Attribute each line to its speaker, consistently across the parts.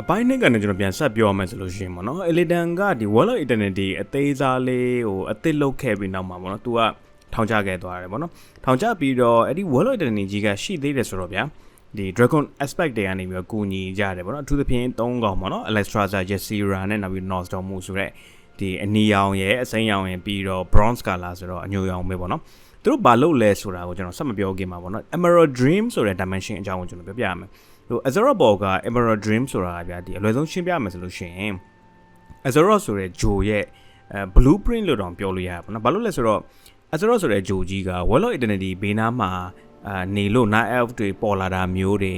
Speaker 1: အပိုင်းနှစ်ကနေကျွန်တော်ပြန်ဆက်ပြောမယ်ဆိုလို့ရှိရင်ပေါ့နော် Illidan ကဒီ Wall of Eternity အသေးစားလေးဟိုအသစ်လုတ်ခဲ့ပြီးနောက်မှာပေါ့နော် तू ကထောင်ချခဲ့သွားတယ်ပေါ့နော်ထောင်ချပြီးတော့အဲ့ဒီ Wall of Eternity ကြီးကရှိသေးတယ်ဆိုတော့ဗျာဒီ Dragon aspect တွေကနေပြီးတော့ကူညီကြတယ်ပေါ့နော်အထူးသဖြင့်၃កောင်ပေါ့နော် Alexstrasza Jesira နဲ့နောက်ပြီး Nostrum ဆိုတဲ့ဒီအနီရောင်ရဲ့အစိမ်းရောင်ရဲ့ပြီးတော့ bronze color ဆိုတော့အညိုရောင်ပဲပေါ့နော်သူတို့ဘာလုပ်လဲဆိုတာကိုကျွန်တော်ဆက်မပြောခင်မှာပေါ့နော် Emerald Dream ဆိုတဲ့ dimension အကြောင်းကိုကျွန်တော်ပြောပြရမယ် ဟို Azeroth ဘော်က Emerald Dream ဆိုတာကဗျာဒီအလွယ်ဆုံးရှင်းပြမယ်ဆိုလို့ရှိရင် Azeroth ဆိုတဲ့ဂျိုရဲ့အဲ blueprint လို့တောင်ပြောလို့ရတယ်ပေါ့နော်ဘာလို့လဲဆိုတော့ Azeroth ဆိုတဲ့ဂျိုကြီးက Wall of Eternity ဘေးနားမှာအာနေလို့ Night Elf တွေပေါ်လာတာမျိုးတွေ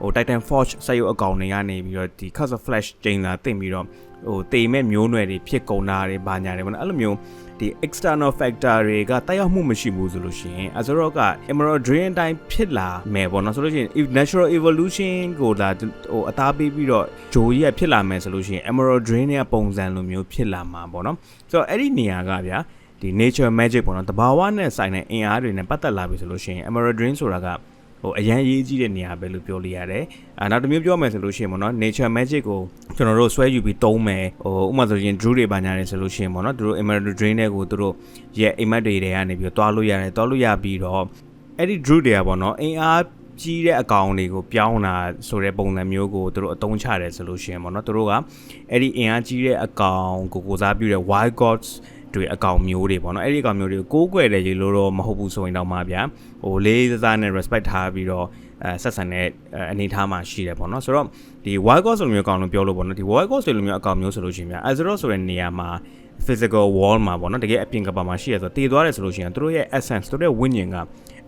Speaker 1: ဟို Titan Forge စက်ရုပ်အကောင်တွေကနေပြီးတော့ဒီ Curse of Flash ကျင်းလာတင်ပြီးတော့ ဟိုတေမဲ့မျိုးနွယ်တွေဖြစ်ကုန်တာတွေဘာညာတွေပေါ့နော်အဲ့လိုမျိုးဒီ external factor တွေကတိုက်ရောက်မှုမရှိဘူးဆိုလို့ရှိရင် Azeroth က Emerald Drain အတိုင်းဖြစ်လာမယ်ပေါ့နော်ဆိုလို့ရှိရင် if natural evolution ကိုဒါဟိုအသားပေးပြီးတော့ဂျိုကြီးကဖြစ်လာမယ်ဆိုလို့ရှိရင် Emerald Drain ရဲ့ပုံစံလိုမျိုးဖြစ်လာမှာပေါ့နော်ဆိုတော့အဲ့ဒီနေရာကဗျာဒီ nature magic ပေါ့နော်တဘာဝနဲ့ဆိုင်တဲ့အင်အားတွေနဲ့ပတ်သက်လာပြီဆိုလို့ရှိရင် Emerald Drain ဆိုတာက ဟိုအရန်ရေးကြီးတဲ့နေရာပဲလို့ပြောလို့ရတယ်။အာနောက်တစ်မျိုးပြောမယ်ဆိုလို့ရှိရင်ပေါ့နော် nature magic ကိုကျွန်တော်တို့ဆွဲယူပြီးသုံးမယ်။ဟိုဥပမာဆိုရင် drew တွေပါညာနေဆိုလို့ရှိရင်ပေါ့နော်သူတို့ emerald drain တွေကိုသူတို့ရဲ့အိမ်မက်တွေတွေကနေပြီးတော့တွားလို့ရတယ်တွားလို့ရပြီးတော့အဲ့ဒီ drew တွေကပေါ့နော်အင်အားကြီးတဲ့အကောင်တွေကိုပြောင်းတာဆိုတဲ့ပုံစံမျိုးကိုသူတို့အသုံးချတယ်ဆိုလို့ရှိရင်ပေါ့နော်သူတို့ကအဲ့ဒီအင်အားကြီးတဲ့အကောင်ကိုကိုစားပြုတဲ့ wild gods တွေအကောင်မျိုးတွေပေါ့နော်အဲ့ဒီအကောင်မျိုးတွေကိုကိုးကွယ်တယ်ရေလို့တော့မဟုတ်ဘူးဆိုရင်တော့မှဗျာဟိုလေးစားနဲ့ respect ထားပြီးတော့အဲဆက်ဆံတဲ့အနေအထားမှာရှိတယ်ပေါ့နော်ဆိုတော့ဒီ wild gods လိုမျိုးအကောင်လို့ပြောလို့ပေါ့နော်ဒီ wild gods လိုမျိုးအကောင်မျိုးဆိုလို့ရှိရင်ဗျာ Azeroth ဆိုတဲ့နေရာမှာ physical wall မှာပေါ့နော်တကယ်အပြင်ကပါမှာရှိရဆိုတည်သွားတယ်ဆိုလို့ရှိရင်သူတို့ရဲ့ essence သူတို့ရဲ့ဝိညာဉ်က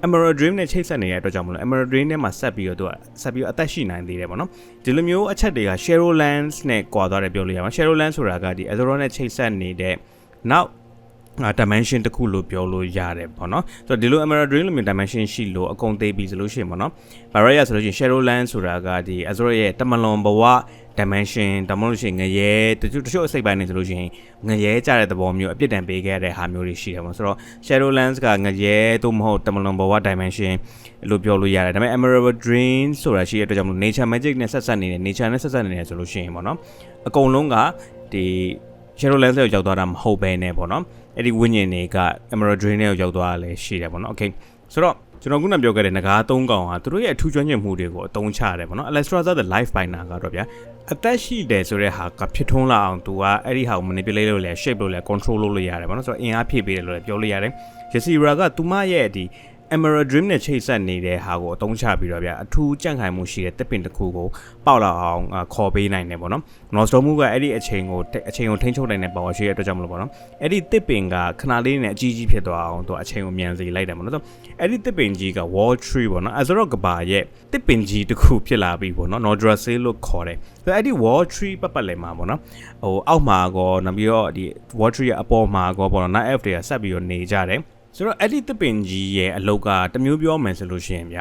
Speaker 1: Emerald Dream နဲ့ချိတ်ဆက်နေတဲ့အတွက်ကြောင့်မလို့ Emerald Dream နဲ့မှာဆက်ပြီးတော့သူကဆက်ပြီးတော့အသက်ရှိနိုင်သေးတယ်ပေါ့နော်ဒီလိုမျိုးအချက်တွေက Shadowlands နဲ့ကွာသွားတယ်ပြောလို့ရမှာ Shadowlands ဆိုတာကဒီ Azeroth နဲ့ချိတ်ဆက်နေတဲ့ နောက် dimension တစ်ခုလို့ပြောလို့ရတယ်ပေါ့နော်ဆိုတော့ဒီလို Emerald Dream လိုမျိုး dimension ရှိလို့အကုန်သေးပြီဆိုလို့ရှိရင်ပေါ့နော် Barrier ဆိုလို့ရှိရင် Shadowland ဆိုတာကဒီ Azure ရဲ့တမလွန်ဘဝ dimension ဒါမှမဟုတ်လို့ရှိရင်ငရဲတချို့တချို့အစိတ်ပိုင်းနေဆိုလို့ရှိရင်ငရဲကြတဲ့သဘောမျိုးအပြစ်ဒဏ်ပေးခဲ့တဲ့ဟာမျိုးတွေရှိတယ်ပေါ့ဆိုတော့ Shadowlands ကငရဲသို့မဟုတ်တမလွန်ဘဝ dimension လို့ပြောလို့ရတယ်ဒါပေမဲ့ Emerald Dream ဆိုတာရှိတဲ့အတွက်ကြောင့်မလို့ nature magic နဲ့ဆက်ဆက်နေတယ် nature နဲ့ဆက်ဆက်နေတယ်ဆိုလို့ရှိရင်ပေါ့နော်အကုန်လုံးကဒီ Shadowlands ကိုရောက်သွားတာမဟုတ်ဘဲနဲ့ပေါ့နော်အဲ့ဒီဝိညာဉ်တွေက Emerald Drain ကိုရောက်သွားတာလည်းရှိတယ်ပေါ့နော် Okay ဆိုတော့ကျွန်တော်ခုနပြောခဲ့တဲ့ငကား၃កောင်ဟာသူတို့ရဲ့အထူးကျွမ်းကျင်မှုတွေကိုအသုံးချရတယ်ပေါ့နော် Alexstrasza the Life Binder ကတော့ဗျာအသက်ရှိတယ်ဆိုတဲ့ဟာကဖြစ်ထွန်းလာအောင်သူကအဲ့ဒီဟာကို manipulate လုပ်လဲ shape လုပ်လဲ control လုပ်လို့ရတယ်ပေါ့နော်ဆိုတော့အင်အားဖြည့်ပေးတယ်လို့လည်းပြောလို့ရတယ် Jesira ကသူမရဲ့ဒီ Emerald Dream နဲ့ချိတ်ဆက်နေတဲ့ဟာကိုအသုံးချပြီးတော့ဗျာအထူးကြန့်ခိုင်မှုရှိတဲ့တစ်ပင်တစ်ခုကိုပေါက်လာအောင်ခေါ်ပေးနိုင်တယ်ပေါ့နော်။ Nostrum ကအဲ့ဒီအချိန်ကိုအချိန်ကိုထိန်းချုပ်နိုင်တဲ့ power ရှိတဲ့အတွက်ကြောင့်မလို့ပေါ့နော်။အဲ့ဒီတစ်ပင်ကခဏလေးနဲ့အကြီးကြီးဖြစ်သွားအောင်သူအချိန်ကိုမြန်စေလိုက်တယ်ပေါ့နော်။အဲ့ဒီတစ်ပင်ကြီးက Wall Tree ပေါ့နော်။ Azeroth ကဘာရဲ့တစ်ပင်ကြီးတစ်ခုဖြစ်လာပြီပေါ့နော်။ Nordrassil လို့ခေါ်တယ်။ဆိုအဲ့ဒီ Wall Tree ပတ်ပတ်လည်မှာပေါ့နော်။ဟိုအောက်မှာကောနောက်ပြီးတော့ဒီ Wall Tree ရဲ့အပေါ်မှာကောပေါ့နော်။ Night Elf တွေကဆက်ပြီးတော့နေကြတယ်။ ဆိုတော့အဲ့ဒီတစ်ပင်ကြီးရဲ့အလုတ်ကတမျိုးပြောမယ်ဆိုလို့ရှိရင်ဗျ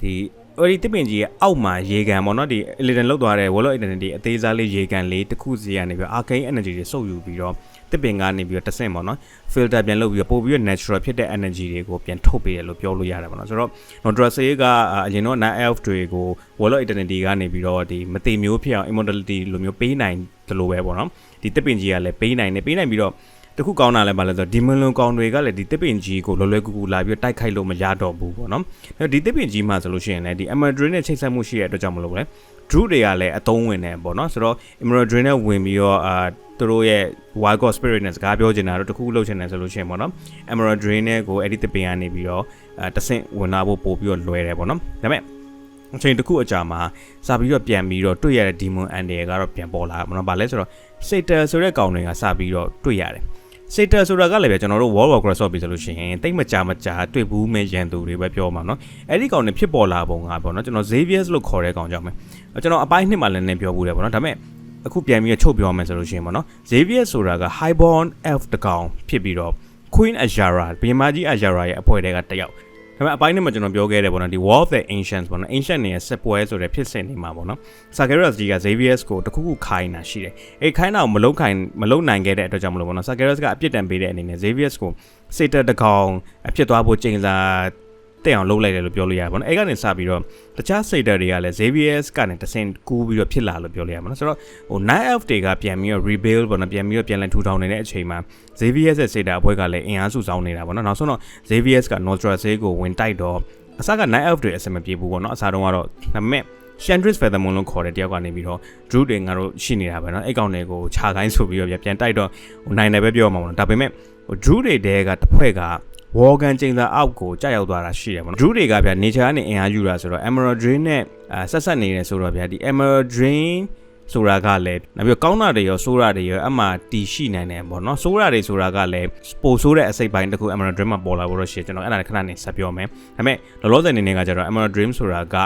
Speaker 1: ဒီအဲ့ဒီတစ်ပင်ကြီးရဲ့အောက်မှာရေကန်ပေါ့နော်ဒီ Illidan လောက်သွားတဲ့ Wall of Eternity အသေးစားလေးရေကန်လေးတစ်ခုစီကနေပြီး Arcane Energy တွေစုပ်ယူပြီးတော့တစ်ပင်ကနေပြီးတော့တဆင့်ပေါ့နော် filter ပြန်လုပ်ပြီးတော့ပို့ပြီးတော့ natural ဖြစ်တဲ့ energy တွေကိုပြန်ထုတ်ပေးရလို့ပြောလို့ရတယ်ပေါ့နော်ဆိုတော့ Nodra ကအရင်တော့ Night Elf တွေကို Wall of Eternity ကနေပြီးတော့ဒီမတိမျိုးဖြစ်အောင် immortality လိုမျိုးပေးနိုင်တယ်လို့ပဲပေါ့နော်ဒီတစ်ပင်ကြီးကလည်းပေးနိုင်တယ်ပေးနိုင်ပြီးတော့ တခုကောင်းတာလည်းပါလဲဆိုတော့ဒီမလွန်ကောင်တွေကလည်းဒီတစ်ပင်ကြီးကိုလွယ်လွယ်ကူကူလာပြီးတိုက်ခိုက်လို့မရတော့ဘူးပေါ့နော်။ဒီတစ်ပင်ကြီးမှာဆိုလို့ရှိရင်လည်းဒီ Emerald နဲ့ချိတ်ဆက်မှုရှိတဲ့အတွက်ကြောင့်မလို့လဲ Drew တွေကလည်းအသုံးဝင်တယ်ပေါ့နော်။ဆိုတော့ Emerald နဲ့ဝင်ပြီးတော့အာသူတို့ရဲ့ Wild God Spirit နဲ့စကားပြောချင်တာတော့တခုလုပ်ချင်တယ်ဆိုလို့ရှိရင်ပေါ့နော်။ Emerald Drain နဲ့ကိုအဲ့ဒီတစ်ပင်ကနေပြီးတော့အဲတဆင့်ဝင်လာဖို့ပို့ပြီးတော့လွယ်တယ်ပေါ့နော်။ဒါပေမဲ့အချိန်တစ်ခုအကြာမှာစပြီးတော့ပြန်ပြီးတော့တွေ့ရတဲ့ Demon Under ကတော့ပြန်ပေါ်လာမှာနော်။ဘာလဲဆိုတော့ Satyr ဆိုတဲ့ကောင်တွေကစပြီးတော့တွေ့ရတယ်။ Satyr ဆိုတာကလည်းပဲကျွန်တော်တို့ World of Warcraft ဆော့ပြီးဆိုလို့ရှိရင်တိတ်မကြမကြာတွေ့ဘူးမဲ့ရန်သူတွေပဲပြောမှာเนาะအဲ့ဒီကောင်တွေဖြစ်ပေါ်လာပုံကပေါ့เนาะကျွန်တော် Xavier လို့ခေါ်တဲ့ကောင်ကြောင့်ပဲကျွန်တော်အပိုင်းနှစ်မှာလည်းနည်းပြောဘူးတယ်ပေါ့เนาะဒါပေမဲ့အခုပြန်ပြီးချုပ်ပြောမယ်ဆိုလို့ရှိရင်ပေါ့เนาะ Xavier ဆိုတာက Highborn Elf တကောင်ဖြစ်ပြီးတော့ Queen Azara ဘီမာကြီး Azara ရဲ့အဖွဲ့တွေကတယောက် ဒါပေမဲ့အပိုင်းနဲ့မှကျွန်တော်ပြောခဲ့တယ်ပေါ့နော်ဒီ War of the Ancients ပေါ့နော် Ancient တွေရဲ့စစ်ပွဲဆိုတဲ့ဖြစ်စဉ်တွေမှာပေါ့နော် Sageras ကြီးက Xavier ကိုတခုခုခိုင်းတာရှိတယ်အဲခိုင်းတာကိုမလုံခိုင်းမလုံနိုင်ခဲ့တဲ့အတွက်ကြောင့်မလို့ပေါ့နော် Sageras ကအပြစ်ဒဏ်ပေးတဲ့အနေနဲ့ Xavier ကို Satan တကောင်အဖြစ်သွားဖို့ချိန်စာ တက်အောင်လုပ်လိုက်တယ်လို့ပြောလို့ရတယ်ပေါ့နော်အဲ့ကနေစပြီးတော့တခြား sector တွေကလည်း Xavier's ကနေတဆင့်ကူးပြီးတော့ဖြစ်လာလို့ပြောလို့ရမှာနော်ဆိုတော့ဟို 9F တွေကပြန်ပြီးတော့ rebuild ပေါ့နော်ပြန်ပြီးတော့ပြန်လည်ထူထောင်နေတဲ့အချိန်မှာ Xavier's ရဲ့ sector အဖွဲ့ကလည်းအင်အားစုဆောင်နေတာပေါ့နော်နောက်ဆုံးတော့ Xavier's က Nostra Say ကိုဝင်တိုက်တော့အစက 9F တွေအဆင်မပြေဘူးပေါ့နော်အစားတုန်းကတော့ဒါပေမဲ့ Chandris Feathermoon လို့ခေါ်တဲ့တယောက်ကနေပြီးတော့ Drew တွေငါတို့ရှိနေတာပဲเนาะအဲ့ကောင်တွေကိုခြာခိုင်းဆိုပြီးတော့ပြန်တိုက်တော့ဟိုနိုင်တယ်ပဲပြောမှာပေါ့နော်ဒါပေမဲ့ဟို Drew တွေတဲကတစ်ဖွဲ့က Worgan ကျင်းသားအောက်ကိုကြာရောက်သွားတာရှိတယ်ပေါ့နော် Drew တွေကဗျာ nature ကနေအင်အားယူတာဆိုတော့ Emerald Drain နဲ့အာဆက်ဆက်နေတယ်ဆိုတော့ဗျာဒီ Emerald Drain ဆိုတာကလည်းနောက်ပြီးကောင်းတာတွေရောဆိုးတာတွေရောအမှတီရှိနိုင်တယ်ပေါ့နော်ဆိုးတာတွေဆိုတာကလည်းပိုဆိုးတဲ့အစိတ်ပိုင်းတစ်ခု Emerald Dream မှာပေါ်လာဖို့တော့ရှိတယ်ကျွန်တော်အဲ့ဒါလည်းခဏနေဆက်ပြောမယ်ဒါပေမဲ့လောလောဆယ်အနေနဲ့ကကျတော့ Emerald Dream ဆိုတာက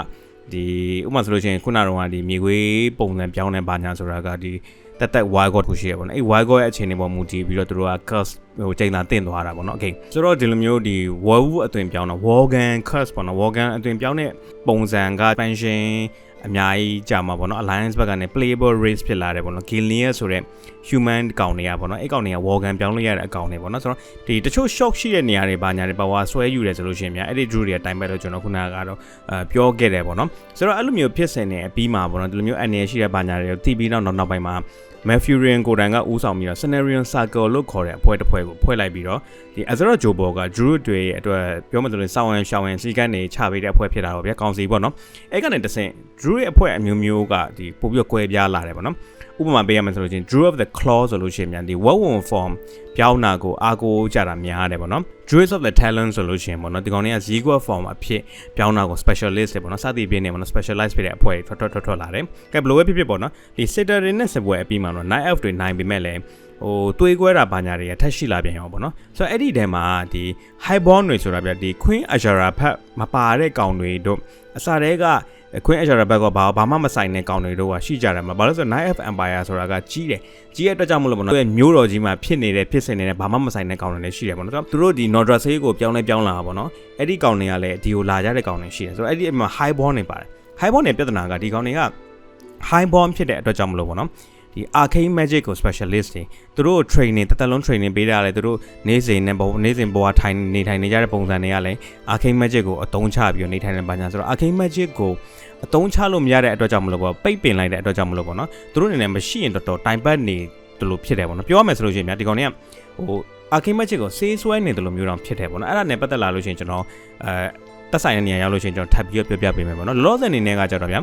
Speaker 1: ဒီဥပမာဆိုလို့ရှိရင်ခုနကတော့ဒီမြေခွေးပုံစံပြောင်းတဲ့ဘာညာဆိုတာကဒီ တက်တက် wide god ကိုရှိရပါတော့အဲ့ wide god ရဲ့အခြေအနေပေါ်မူတည်ပြီးတော့သူတို့က curse ဟိုချိန်သာတင့်သွားတာပေါ့နော် okay ဆိုတော့ဒီလိုမျိုးဒီ werewolf အသွင်ပြောင်းတာ worgan curse ပေါ့နော် worgan အသွင်ပြောင်းတဲ့ပုံစံက expansion အများကြီးကြာမှာပေါ့နော် alliance ဘက်ကနေ playable race ဖြစ်လာတယ်ပေါ့နော် gillian ဆိုတဲ့ human ကောင်တွေကပေါ့နော်အဲ့ကောင်တွေက worgan ပြောင်းလို့ရတဲ့အကောင်တွေပေါ့နော်ဆိုတော့ဒီတချို့ shock ရှိတဲ့နေရာတွေပါညာတွေ power ဆွဲယူတယ်ဆိုလို့ရှိရင်များအဲ့ဒီ drew တွေကတိုင်ပဲလို့ကျွန်တော်ခုနကတော့အဲပြောခဲ့တယ်ပေါ့နော်ဆိုတော့အဲ့လိုမျိုးဖြစ်စင်နေအပြီးမှာပေါ့နော်ဒီလိုမျိုးအနေရှိတဲ့ပါညာတွေကိုတီးပြီးတော့နောက်နောက်ပိုင်းမှာ Mafurian ကိုတိုင်ကဦးဆောင်ပြီးတော့ Scenarion Circle လို့ခေါ်တဲ့အဖွဲ့တစ်ဖွဲ့ကိုဖွဲ့လိုက်ပြီးတော့ဒီ Azura Jobo က Drew တွေရဲ့အတွက်ပြောမှဆိုရင်စောင်းရန်ရှောင်းရန်စီကန်းနေချပေးတဲ့အဖွဲ့ဖြစ်တာပေါ့ဗျာကောင်စီပေါ့နော်အဲ့ကနေတဆင့် Drew ရဲ့အဖွဲ့အမျိုးမျိုးကဒီပို့ပြီးတော့ကွဲပြားလာတယ်ပေါ့နော် ဥပမာပေးရမယ်ဆိုလို့ချင်း Drew of the Claw ဆိုလို့ရှိရင်မြန်ဒီ What One Form ပြောင်းတာကိုအားကိုးကြတာများတယ်ပေါ့နော် Druids of the Talent ဆိုလို့ရှိရင်ပေါ့နော်ဒီကောင်တွေက Zigua form အဖြစ်ပြောင်းတာကို specialist တွေပေါ့နော်စသည်ဖြင့်နေပေါ့နော် specialize ဖြစ်တဲ့အဖွဲ့တွေထွက်ထွက်ထွက်ထွက်လာတယ်ကဲဘယ်လိုပဲဖြစ်ဖြစ်ပေါ့နော်ဒီ sitter တွေနဲ့စပွဲအပြီးမှာတော့ night elf တွေနိုင်ပေမဲ့လည်းဟိုတွေးကွဲတာဘာညာတွေကထက်ရှိလာပြန်ရောပေါ့နော်ဆိုတော့အဲ့ဒီထဲမှာဒီ high bond တွေဆိုတာဗျဒီ queen ajara ဖက်မပါတဲ့ကောင်တွေတို့အစားတဲက Queen Azure ဘက်ကဘာဘာမှမဆိုင်တဲ့ကောင်တွေတို့ကရှိကြတယ်မှာဘာလို့ဆိုတော့ Night of Empire ဆိုတာကကြီးတယ်ကြီးတဲ့အတွက်ကြောင့်မလို့ပေါ့နော်သူမျိုးတော်ကြီးမှာဖြစ်နေတဲ့ဖြစ်စဉ်နေတဲ့ဘာမှမဆိုင်တဲ့ကောင်တွေလည်းရှိတယ်ပေါ့နော်သူတို့ဒီ Nodra Say ကိုပြောင်းလဲပြောင်းလာတာပေါ့နော်အဲ့ဒီကောင်တွေကလည်းဒီကိုလာကြတဲ့ကောင်တွေရှိတယ်ဆိုတော့အဲ့ဒီမှာ High Bond တွေပါတယ် High Bond တွေပြဿနာကဒီကောင်တွေက High Bond ဖြစ်တဲ့အတွက်ကြောင့်မလို့ပေါ့နော် ဒီ arcane magic ကို specialist တွေသူတို့ training တက်တက်လုံး training ပေးတာလေသူတို့နေ့စဉ်နဲ့ဘဝနေ့စဉ်ဘဝထိုင်နေထိုင်နေကြတဲ့ပုံစံတွေကလည်း arcane magic ကိုအသုံးချပြီးတော့နေထိုင်နေပါညာဆိုတော့ arcane magic ကိုအသုံးချလို့မရတဲ့အတွက်ကြောင့်မလို့ပေါ့ပိတ်ပင်လိုက်တဲ့အတွက်ကြောင့်မလို့ပေါ့နော်သူတို့အနေနဲ့မရှိရင်တော်တော်တိုင်ပတ်နေတယ်လို့ဖြစ်တယ်ပေါ့နော်ပြောရမယ်ဆိုလို့ရှိရင်များဒီကောင်တွေကဟို arcane magic ကိုဆေးဆွဲနေတယ်လို့မျိုးတော့ဖြစ်တယ်ပေါ့နော်အဲ့ဒါနဲ့ပတ်သက်လာလို့ရှိရင်ကျွန်တော်အဲတက်ဆိုင်တဲ့နေရာရောက်လို့ရှိရင်ကျွန်တော်ထပ်ပြီးပြောပြပေးမယ်ပေါ့နော်လောလောဆယ်အနေနဲ့ကကြတော့ဗျာ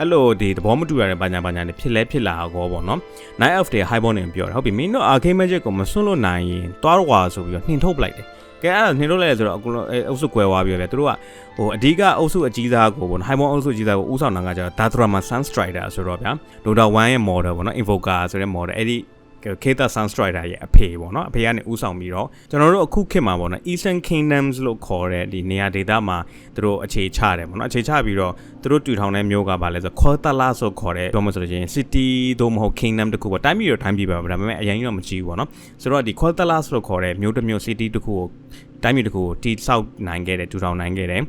Speaker 1: အဲ့လိုဒီသဘောမတူရတဲ့ဘာညာဘာညာတွေဖြစ်လဲဖြစ်လာတော့ပေါ့နော် night elf တွေ high bond တွေပြောတယ်ဟုတ်ပြီမင်းတို့ arcane magic ကိုမစွန့်လို့နိုင်ရင်တွားတော့ဆိုပြီးတော့နှင်ထုတ်ပလိုက်တယ်ကဲအဲ့ဒါနှင်ထုတ်လိုက်လဲဆိုတော့အကုန်လုံးအုပ်စုကွဲသွားပြီပဲသူတို့ကဟိုအဓိကအုပ်စုအကြီးစားကိုပေါ့နော် high bond အုပ်စုအကြီးစားကိုဥဆောင်တာကကျတော့ Datrama Sun Strider ဆိုတော့ဗျာ Dota 1ရဲ့ model ပေါ့နော် Invoker ဆိုတဲ့ model အဲ့ဒီ Keta Sun Strider ရဲ့အဖေပေါ့နော်အဖေကနေဥဆောင်ပြီးတော့ကျွန်တော်တို့အခုခေတ်မှာပေါ့နော် Eastern Kingdoms လို့ခေါ်တဲ့ဒီနေရာဒေသမှာသူတို့အခြေချတယ်ပေါ့နော်အခြေချပြီးတော့သူတို့တူထောင်တဲ့မျိုးကပါလဲဆို Khotala ဆိုခေါ်တဲ့ပြောမှဆိုလို့ရှိရင် city သို့မဟုတ် kingdom တခုပေါ့တိုင်းပြည်တော့တိုင်းပြည်ပဲဒါပေမဲ့အရင်ကတော့မကြည့်ဘူးပေါ့နော်ဆိုတော့ဒီ Khotala လို့ခေါ်တဲ့မျိုးတစ်မျိုး city တခုကိုတိုင်းပြည်တစ်ခုကိုတိဆောက်နိုင်ခဲ့တယ်တူထောင်နိုင်ခဲ့တယ်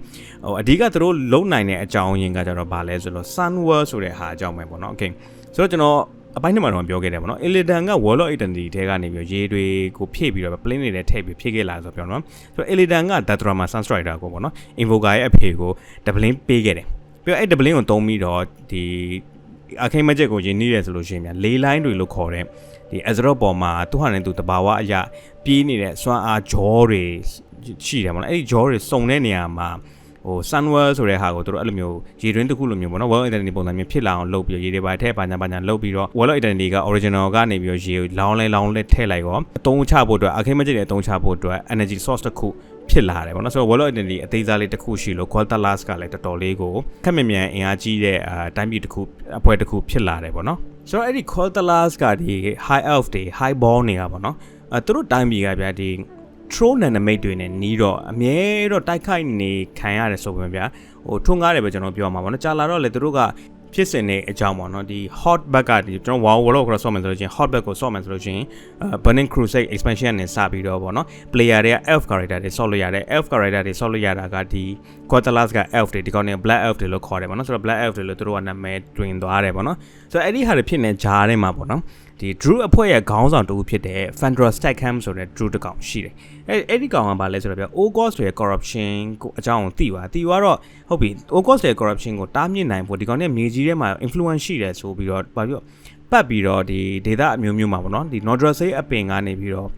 Speaker 1: ဟိုအဓိကသူတို့လုံနိုင်တဲ့အကြောင်းရင်းကကြတော့ဗာလဲဆိုတော့ Sunwell ဆိုတဲ့ဟာအကြောင်းပဲပေါ့နော် okay ဆိုတော့ကျွန်တော် အပိုင်းနှစ်မှာတော့ပြောခဲ့တယ်ပေါ့နော် Illidan က Wall of Eternity ထဲကနေပြီးရေတွေကိုဖြည့်ပြီးတော့ plane တွေထဲထည့်ပြီးဖြည့်ခဲ့လာဆိုပြောနော်ဆိုတော့ Illidan က Datrama Sunstrider ကိုပေါ့နော် Invoker ရဲ့အဖေကို doubling ပေးခဲ့တယ်ပြီးတော့အဲ့ doubling ကိုသုံးပြီးတော့ဒီ Arcane Magic ကိုယဉ်နေတယ်ဆိုလို့ရှိရင်များလေးလိုင်းတွေလို့ခေါ်တဲ့ဒီ Azeroth ပေါ်မှာသူဟာနဲ့သူတဘာဝအရာပြေးနေတဲ့စွမ်းအားဂျောတွေရှိတယ်ပေါ့နော်အဲ့ဒီဂျောတွေစုံတဲ့နေရာမှာ ဟို Sunwell ဆိုတဲ့ဟာကိုတို့အဲ့လိုမျိုးရေတွင်းတစ်ခုလိုမျိုးပေါ့နော် World Identity ပုံစံမျိုးဖြစ်လာအောင်လုပ်ပြီးရေတွေပါထည့်ပါညာပါညာလုပ်ပြီးတော့ World Identity က original ကနေပြီးတော့ရေကိုလောင်းလဲလောင်းလဲထည့်လိုက်ရောအသုံးချဖို့အတွက် Arcane Magic တွေအသုံးချဖို့အတွက် energy source တစ်ခုဖြစ်လာတယ်ပေါ့နော်ဆိုတော့ World Identity အသေးစားလေးတစ်ခုရှိလို့ Qualtalas ကလည်းတော်တော်လေးကိုခက်မြမြန်အင်အားကြီးတဲ့အာတိုင်းပြည်တစ်ခုအဖွဲ့တစ်ခုဖြစ်လာတယ်ပေါ့နော်ဆိုတော့အဲ့ဒီ Qualtalas ကဒီ high elf တွေ high ball တွေကပေါ့နော်အဲသူတို့တိုင်းပြည်ကဗျာဒီ troll dynamic တွေနဲ့နီးတော့အမြဲတော့တိုက်ခိုက်နေခံရတယ်ဆိုပေမဲ့ဗျာဟိုထွန်းကားတယ်ပဲကျွန်တော်ပြောမှာပေါ့နော်ကြာလာတော့လေသူတို့ကဖြစ်စဉ်နေအကြောင်းပေါ့နော်ဒီ hot back ကဒီကျွန်တော် wow wall ကိုဆော့မယ်ဆိုလို့ချင်း hot back ကိုဆော့မယ်ဆိုလို့ချင်း burning crusade expansion နဲ့စပြီးတော့ပေါ့နော် player တွေက elf character တွေဆော့လို့ရတယ် elf character တွေဆော့လို့ရတာကဒီ Quatalas က elf တွေဒီကောင်တွေက black elf တွေလို့ခေါ်တယ်ပေါ့နော်ဆိုတော့ black elf တွေလို့သူတို့ကနာမည်တွင်သွားတယ်ပေါ့နော်ဆိုတော့အဲ့ဒီဟာတွေဖြစ်နေဂျားထဲမှာပေါ့နော် ဒီ Drew အဖွဲ့ရဲ့ခေါင်းဆောင်တူဖြစ်တဲ့ Fandra Stackham ဆိုတဲ့ Drew တကောင်ရှိတယ်အဲအဲ့ဒီကောင်ကဘာလဲဆိုတော့ဗျ Ogos ရဲ့ corruption ကိုအကြောင်းကိုသိပါသိသွားတော့ဟုတ်ပြီ Ogos ရဲ့ corruption ကိုတားမြစ်နိုင်ဖို့ဒီကောင်နဲ့မြေကြီးထဲမှာ influence ရှိတယ်ဆိုပြီးတော့ဘာပြောပတ်ပြီးတော့ဒီဒေတာအမျိုးမျိုးမှာပေါ့နော်ဒီ Nodrosay အပင်ကနေပြီးတော့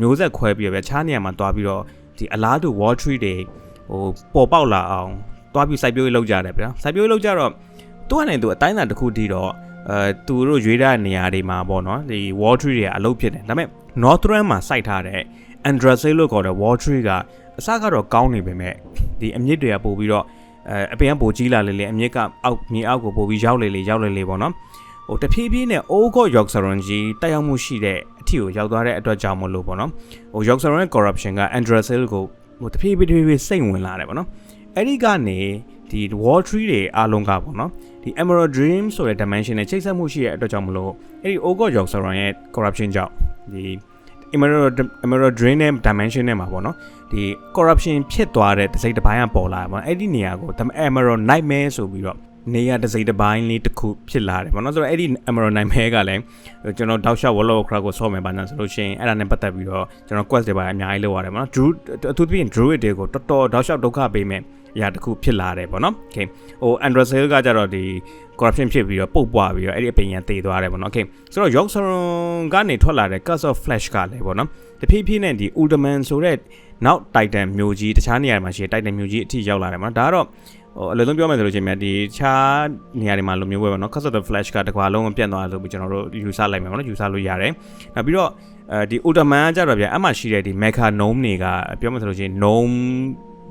Speaker 1: မျိုးဆက်ခွဲပြီးတော့ဗျခြားနေရာမှာတွားပြီးတော့ဒီအလားတူ Wall Street တွေဟိုပေါ်ပေါက်လာအောင်တွားပြီးစိုက်ပျိုးရေးလုပ်ကြတယ်ဗျာစိုက်ပျိုးရေးလုပ်ကြတော့သူကနေသူအတိုင်းအတာတစ်ခုတည်းတော့ အဲသူတို့ရွေးတဲ့နေရာတွေမှာပေါ့နော်ဒီ Wall Street တွေကအလုပ်ဖြစ်တယ်ဒါပေမဲ့ Northern မှာစိုက်ထားတဲ့ Andrasay လို့ခေါ်တဲ့ Wall Street ကအစကတော့ကောင်းနေပေမဲ့ဒီအမြင့်တွေကပို့ပြီးတော့အဲအပင်ကပိုကြီးလာလေလေအမြင့်ကအောက်မြေအောက်ကိုပို့ပြီးရောက်လေလေရောက်လေလေပေါ့နော်ဟိုတဖြည်းဖြည်းနဲ့ Ogo Yorksaron ကြီးတက်ရောက်မှုရှိတဲ့အထီကိုရောက်သွားတဲ့အတွက်ကြောင့်မလို့ပေါ့နော်ဟို Yorksaron ရဲ့ corruption က Andrasay ကိုဟိုတဖြည်းဖြည်းတဖြည်းဖြည်းစိတ်ဝင်လာတယ်ပေါ့နော်အဲ့ဒီကနေဒီ Wall Street တွေအားလုံးကပေါ့နော် ဒီ Emerald Dream ဆိုတဲ့ dimension နဲ့ချိတ်ဆက်မှုရှိတဲ့အတွက်ကြောင့်မလို့အဲ့ဒီ Ogo Yorksaron ရဲ့ corruption ကြောင့်ဒီ Emerald Emerald Drain နဲ့ dimension နဲ့မှာပေါ့နော်ဒီ corruption ဖြစ်သွားတဲ့တစ်စိတ်တစ်ပိုင်းကပေါ်လာတယ်ပေါ့အဲ့ဒီနေရာကို Emerald Nightmare ဆိုပြီးတော့နေရာတစ်စိတ်တစ်ပိုင်းလေးတစ်ခုဖြစ်လာတယ်ပေါ့နော်ဆိုတော့အဲ့ဒီ Emerald Nightmare ကလည်းကျွန်တော်တောက်လျှောက် World of Warcraft ကိုဆော့မယ်ပါညာဆိုလို့ရှိရင်အဲ့ဒါနဲ့ပတ်သက်ပြီးတော့ကျွန်တော် quest တွေပါအများကြီးလုပ်ရတယ်ပေါ့နော် Druid အထူးသဖြင့် Druid တွေကိုတော်တော်တောက်လျှောက်ဒုက္ခပေးမယ် အရာတစ်ခုဖြစ်လာတယ်ပေါ့နော်။ Okay ဟို Andrasel ကကြတော့ဒီ corruption ဖြစ်ပြီးတော့ပုတ်ပွားပြီးတော့အဲ့ဒီအပင်ရန်တည်သွားတယ်ပေါ့နော်။ Okay ဆိုတော့ Yorksaron ကနေထွက်လာတဲ့ Curse of Flash ကလည်းပေါ့နော်။တဖြည်းဖြည်းနဲ့ဒီ Ultraman ဆိုတဲ့နောက် Titan မျိုးကြီးတခြားနေရာမှာရှိတဲ့ Titan မျိုးကြီးအထိရောက်လာတယ်ပေါ့နော်။ဒါကတော့ဟိုအလုံးလုံးပြောမယ်ဆိုလို့ချင်းမြတ်ဒီခြားနေရာတွေမှာလိုမျိုးပဲပေါ့နော် Curse of the Flash ကတကွာလုံးပြန့်သွားလို့ပြီးကျွန်တော်တို့ယူဆလိုက်မယ်ပေါ့နော်ယူဆလို့ရတယ်။နောက်ပြီးတော့အဲဒီ Ultraman ကကြတော့ဗျအမှရှိတဲ့ဒီ Mecha Gnome တွေကပြောမှဆိုလို့ချင်း Gnome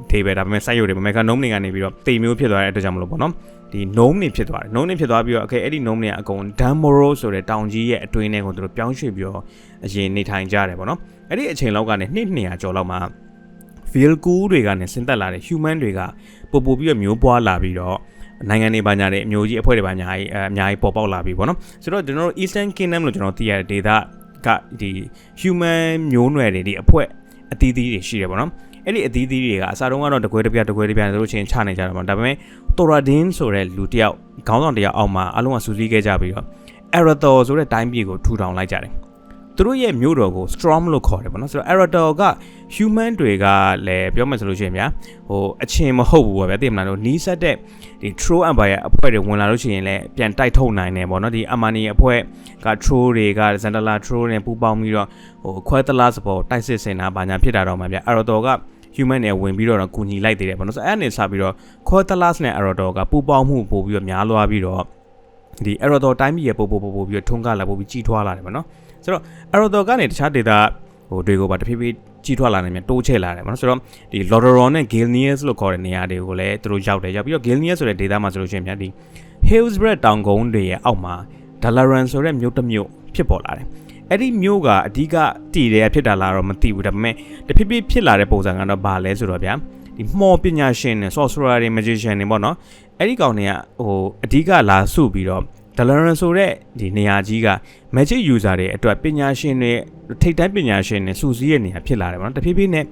Speaker 1: တွေပဲဒါပေမဲ့စိုက်ရုပ်တွေပဲ Mecha Gnome တွေကနေပြီးတော့တေမျိုးဖြစ်သွားတဲ့အတွက်ကြောင့်မလို့ပေါ့နော်ဒီ Gnome တွေဖြစ်သွားတယ် Gnome တွေဖြစ်သွားပြီးတော့ okay အဲ့ဒီ Gnome တွေကအကုန် Damoro ဆိုတဲ့တောင်ကြီးရဲ့အတွင်းထဲကိုသူတို့ပြောင်းရွှေ့ပြီးတော့အရင်နေထိုင်ကြတယ်ပေါ့နော်အဲ့ဒီအချိန်လောက်ကနေနှစ်200ကျော်လောက်မှာ Veil Cool တွေကနေဆင်းသက်လာတဲ့ human တွေကပို့ပို့ပြီးတော့မျိုးပွားလာပြီးတော့နိုင်ငံတွေပါညာတဲ့အမျိုးကြီးအဖွဲ့တွေပါအများကြီးအများကြီးပေါ်ပေါက်လာပြီပေါ့နော်ဆိုတော့ကျွန်တော်တို့ Eastern Kingdom လို့ကျွန်တော်သိရတဲ့ဒေသကဒီ human မျိုးနွယ်တွေဒီအဖွဲ့အသီးသီးတွေရှိတယ်ပေါ့နော် အဲ့ဒီအသီးသီးတွေကအစားတုန်းကတော့တကွဲတပြားတကွဲတပြားတို့ချင်းချနေကြတာပေါ့ဒါပေမဲ့ Thoradin ဆိုတဲ့လူတယောက်ခေါင်းဆောင်တယောက်အောက်မှာအလုံးကစူးစီးခဲ့ကြပြီးတော့ Arathor ဆိုတဲ့တိုင်းပြည်ကိုထူထောင်လိုက်ကြတယ် သူတို့ရဲ့မြို့တော်ကို Storm လို့ခေါ်တယ်ပေါ့နော်ဆိုတော့ Arathor က human တွေကလည်းပြောမှဆိုလို့ရှိရင်ဗျာဟိုအချင်းမဟုတ်ဘူးပေါ့ဗျာသိမလားတို့နီးစပ်တဲ့ဒီ Troll Empire အဖွဲ့တွေဝင်လာလို့ရှိရင်လည်းပြန်တိုက်ထုတ်နိုင်တယ်ပေါ့နော်ဒီ Amani အဖွဲ့က Troll တွေက Zandala Troll နဲ့ပူးပေါင်းပြီးတော့ဟိုခွဲသလားစပေါ်တိုက်စစ်စင်တာဘာညာဖြစ်တာတော့မှဗျာ Arathor က human နဲ့ဝင်ပြီးတော့ကူညီလိုက်သေးတယ်ပေါ့နော်ဆိုတော့အဲ့အနေစပြီးတော့ Quotalas နဲ့ Erodor ကပူပေါင်းမှုပို့ပြီးတော့များလွားပြီးတော့ ဒီ Erodor တိုင်းပြည်ရဲ့ပို့ပို့ပို့ပို့ပြီးတော့ထုံးကားလာပို့ပြီးကြီးထွားလာတယ်ပေါ့နော်ဆိုတော့ Erodor ကနေတခြားဒေသဟိုတွေကိုပါတဖြည်းဖြည်းကြီးထွားလာနေမြန်တိုးချဲ့လာတယ်ပေါ့နော်ဆိုတော့ဒီ Lodoron နဲ့ Gilneas လို့ခေါ်တဲ့နေရာတွေကိုလည်းသူတို့ရောက်တယ်ရောက်ပြီးတော့ Gilneas ဆိုတဲ့ဒေသမှာဆိုလို့ရှိရင်မြန်ဒီ Hillsbred တောင်ကုန်းတွေရဲ့အောက်မှာ Dalaran ဆိုတဲ့မြို့တစ်မြို့ဖြစ်ပေါ်လာတယ်အဲ့ဒီမျိုးကအဓိကတည်တယ်ဖြစ်တာလားတော့မသိဘူးဒါပေမဲ့တဖြည်းဖြည်းဖြစ်လာတဲ့ပုံစံကတော့ဘာလဲဆိုတော့ဗျာဒီမှော်ပညာရှင်တွေ sorcerer တွေ magician တွေပေါ့နော် အဲ့ဒီကောင်တွေကဟိုအဓိကလာစုပြီးတော့ Dalaran ဆိုတဲ့ဒီနေရာကြီးက magic user တွေအတွက်ပညာရှင်တွေထိပ်တန်းပညာရှင်တွေစုစည်းရဲ့နေရာဖြစ်လာတယ်ပေါ့နော်တဖြည်းဖြည်းနဲ့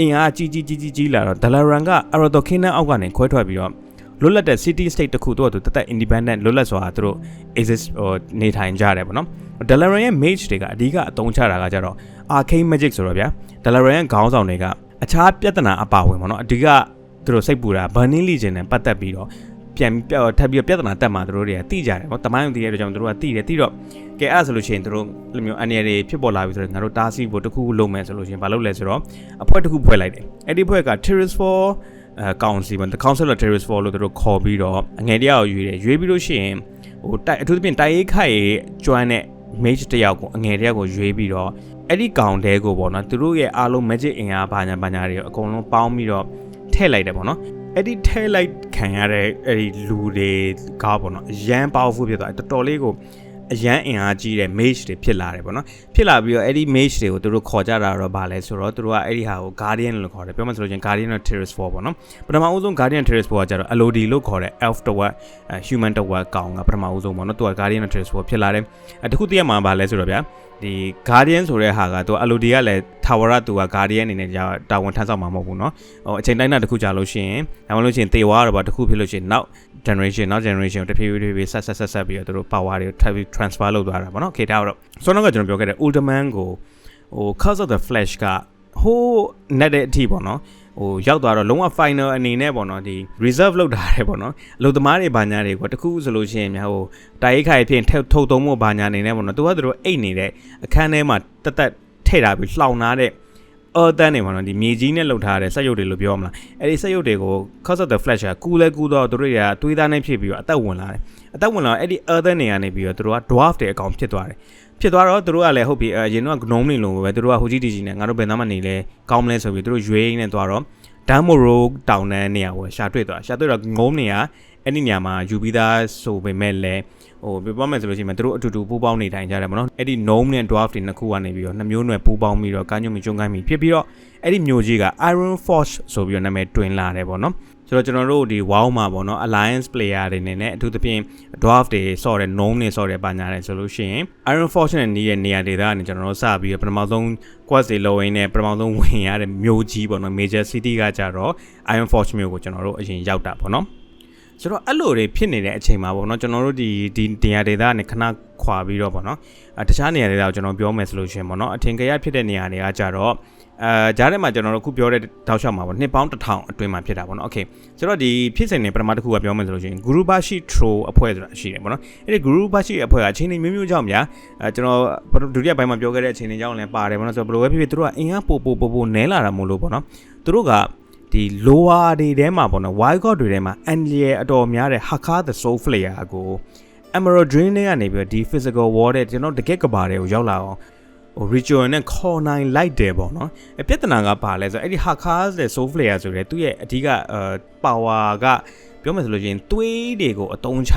Speaker 1: အင်အားကြီးကြီးကြီးကြီးကြီးလာတော့ Dalaran က Arathor Kingdom အောက်ကနေခွဲထွက်ပြီးတော့လွတ်လပ်တဲ့ city state တစ်ခုတော့သူတသက် independent လွတ်လပ်စွာသူတို့ exist ဟိုနေထိုင်ကြတယ်ပေါ့နော် Dalaran ရဲ့ mage တွေကအဓိကအသုံးချတာကကြတော့ arcane magic ဆိုတော့ဗျာ Dalaran ရဲ့ခေါင်းဆောင်တွေကအခြားပြဿနာအပါဝင်ပေါ့နော်အဓိကသူတို့စိတ်ပူတာ burning legion နဲ့ပတ်သက်ပြီးတော့ ပြန်ထပ်ပြီးပြဿနာတက်မှာသူတို့တွေကတိကြတယ်ပေါ့တမိုင်းုံတည်ရတဲ့ကြောင့်သူတို့ကတိတယ်တိတော့ကဲအဲ့ဆိုလို့ရှိရင်သူတို့လိုမျိုးအနေတွေဖြစ်ပေါ်လာပြီဆိုတော့ငါတို့တားဆီးဖို့တခုခုလုပ်မယ်ဆိုလို့ရှိရင်မလုပ်လဲဆိုတော့အဖွဲ့တစ်ခုဖွဲ့လိုက်တယ်အဲ့ဒီဖွဲ့က Terrace for အဲကောင်စီပေါ့ the council of terrorist for လို့သူတို့ခေါ်ပြီးတော့အငယ်တယောက်ရွေးတယ်ရွေးပြီးလို့ရှိရင်ဟိုတိုက်အထူးသဖြင့်တိုက်ရိုက်ခိုက်ရေးကျွမ်းတဲ့ mage တယောက်ကိုအငယ်တယောက်ကိုရွေးပြီးတော့အဲ့ဒီကောင်တဲကိုပေါ့နော်သူတို့ရဲ့အားလုံး magic အင်အားဘာညာဘာညာတွေအကုန်လုံးပေါင်းပြီးတော့ထည့်လိုက်တယ်ပေါ့နော် အဲ့ဒီထဲလိုက်ခံရတဲ့အဲ့ဒီလူတွေကပေါ့နော်အရန် powerful ဖြစ်သွားတယ်တော်တော်လေးကိုအရန်အင်အားကြီးတဲ့ mage တွေဖြစ်လာတယ်ပေါ့နော်ဖြစ်လာပြီးတော့အဲ့ဒီ mage တွေကိုသူတို့ခေါ်ကြတာတော့ဗာလဲဆိုတော့သူတို့ကအဲ့ဒီဟာကို guardian လို့ခေါ်တယ်ပြောမှဆိုလို့ချင်း guardian of terrorist for ပေါ့နော်ပထမဦးဆုံး guardian terrorist for ကကြတော့ LOD လို့ခေါ်တဲ့ elf တဝက် human တဝက်ကောင်ကပထမဦးဆုံးပေါ့နော်သူက guardian of terrorist for ဖြစ်လာတယ်အဲတခုတည်းမှာဗာလဲဆိုတော့ဗျာ ဒီ Guardian ဆိုတဲ့ဟာကသူအလိုဒီကလည်း Tower သူက Guardian အနေနဲ့ကြာတာဝန်ထမ်းဆောင်မှာမဟုတ်ဘူးเนาะဟိုအချိန်တိုင်းတာတစ်ခုကြာလို့ရှိရင်ဒါမှမဟုတ်လို့ရှိရင်တေဝါတော့ဘာတစ်ခုဖြစ်လို့ရှိရင်နောက် generation နောက် generation ကိုတဖြည်းဖြည်းဖြည်းဆက်ဆက်ဆက်ဆက်ပြီးတော့သူတို့ power တွေကိုထပ်ပြီး transfer လုပ်သွားတာပေါ့နော် okay ဒါတော့ဆိုတော့ကကျွန်တော်ပြောခဲ့တဲ့ Ultraman ကိုဟို Curse of the Flash ကဟိုး net တဲ့အထိပေါ့နော် ဟိုရောက်သွားတော့လုံးဝ final အနေနဲ့ပေါ့နော်ဒီ reserve လုပ်ထားတယ်ပေါ့နော်အလုပ်သမားတွေဘာညာတွေကိုတခုဆိုလို့ရှိရင်များဟိုတိုက်ရိုက်ခိုင်ဖြစ်ထုတ်သုံးဖို့ဘာညာနေနေပေါ့နော်သူကသူတို့အိတ်နေတဲ့အခန်းထဲမှာတက်တက်ထည့်ထားပြီးလှောင်ထားတဲ့အော်တန်နေမှာနော်ဒီမြေကြီးနဲ့လှုပ်ထားတဲ့စက်ရုပ်တွေလို့ပြောမလားအဲ့ဒီစက်ရုပ်တွေကို Cause of the Flash ကကူလဲကူတော့သူတို့တွေကတွေးသားနေဖြစ်ပြီးတော့အသက်ဝင်လာတယ်အသက်ဝင်လာအဲ့ဒီ Earthen တွေကနေပြီးတော့သူတို့က dwarf တွေအကောင်ဖြစ်သွားတယ် ဖြစ်သွားတော့သူတို့ကလည်းဟုတ်ပြီအရင်တော့ gnome နေလို့ပဲသူတို့ကဟိုကြီးတီကြီးနဲ့ငါတို့ဘယ်သားမှနေလဲကောင်းမလဲဆိုပြီးသူတို့ရွေးနေသွားတော့ Damoro တောင်တန်းနေရာကိုရှာတွေ့သွားရှာတွေ့တော့ gnome နေရာအဲ့ဒီနေရာမှာယူပြီးသားဆိုပေမဲ့လည်းဟိုပြပမယ်ဆိုလို့ရှိရင်သူတို့အတူတူပူးပေါင်းနေထိုင်ကြတယ်မနော်အဲ့ဒီ gnome နဲ့ dwarf တွေနှစ်ခုကနေပြီးတော့နှမျိုးနွယ်ပူးပေါင်းပြီးတော့ကာညုံမီကျုံကိုင်းမီဖြစ်ပြီးတော့အဲ့ဒီမျိုးကြီးက Iron Force ဆိုပြီးတော့နာမည်တွင်လာတယ်ပေါ့နော် ဆိုတော့ကျွန်တော်တို့ဒီ WoW မှာပေါ့နော် Alliance player တွေနေနဲ့အထူးသဖြင့် dwarf တွေဆော့တယ် gnome တွေဆော့တယ်ပါညာတယ်ဆိုလို့ရှိရင် Iron Force နဲ့နေရနေရာဒေသကနေကျွန်တော်တို့စပြီးတော့ပထမဆုံး quest တွေလောရင်းနဲ့ပထမဆုံးဝင်ရတဲ့မြို့ကြီးပေါ့နော် major city ကကြတော့ Iron Force မြို့ကိုကျွန်တော်တို့အရင်ရောက်တာပေါ့နော်ဆိုတော့အဲ့လိုတွေဖြစ်နေတဲ့အချိန်မှာပေါ့နော်ကျွန်တော်တို့ဒီဒီနေရာဒေသကနေခဏခွာပြီးတော့ပေါ့နော်အဲတခြားနေရာဒေသကိုကျွန်တော်ပြောမယ်ဆိုလို့ရှိရင်ပေါ့နော်အထင်ကရဖြစ်တဲ့နေရာတွေကကြတော့ အဲဂျားထဲမှာကျွန်တော်တို့ခုပြောတဲ့တောက်လျှောက်မှာပေါ့နှစ်ပေါင်းတစ်ထောင်အတွင်းမှာဖြစ်တာပေါ့နော်โอเคဆိုတော့ဒီဖြစ်စဉ်တွေပထမတစ်ခုကပြောမယ်ဆိုလို့ရှိရင် Guru Bashi Tro အဖွဲ့ဆိုတာရှိတယ်ပေါ့နော်အဲ့ဒီ Guru Bashi အဖွဲ့ကအချိန်နေမျိုးမျိုးကြောင့်များအဲကျွန်တော်ဒုတိယပိုင်းမှာပြောခဲ့တဲ့အချိန်တွေကြောင့်လည်းပါတယ်ပေါ့နော်ဆိုတော့ဘယ်လိုပဲဖြစ်ဖြစ်သူတို့ကအင်အားပိုပိုပိုပိုနဲလာတာမို့လို့ပေါ့နော်သူတို့ကဒီ lower တွေထဲမှာပေါ့နော် wild god တွေထဲမှာ Anlier အတော်များတဲ့ Hakka the Soul Flare ကို Emerald Drain တွေကနေပြီးတော့ဒီ physical war တဲ့ကျွန်တော်တကယ်ကဘာတွေကိုရောက်လာအောင် ဟို ritual နဲ့ခေါ်နိုင်လိုက်တယ်ပေါ့နော်အပြဿနာကဘာလဲဆိုတော့အဲ့ဒီ Hakka the Soul Flare ဆိုတဲ့သူ့ရဲ့အဓိကအဲ power ကပြောမယ်ဆိုလို့ရှိရင်သွေးတွေကိုအတုံးချ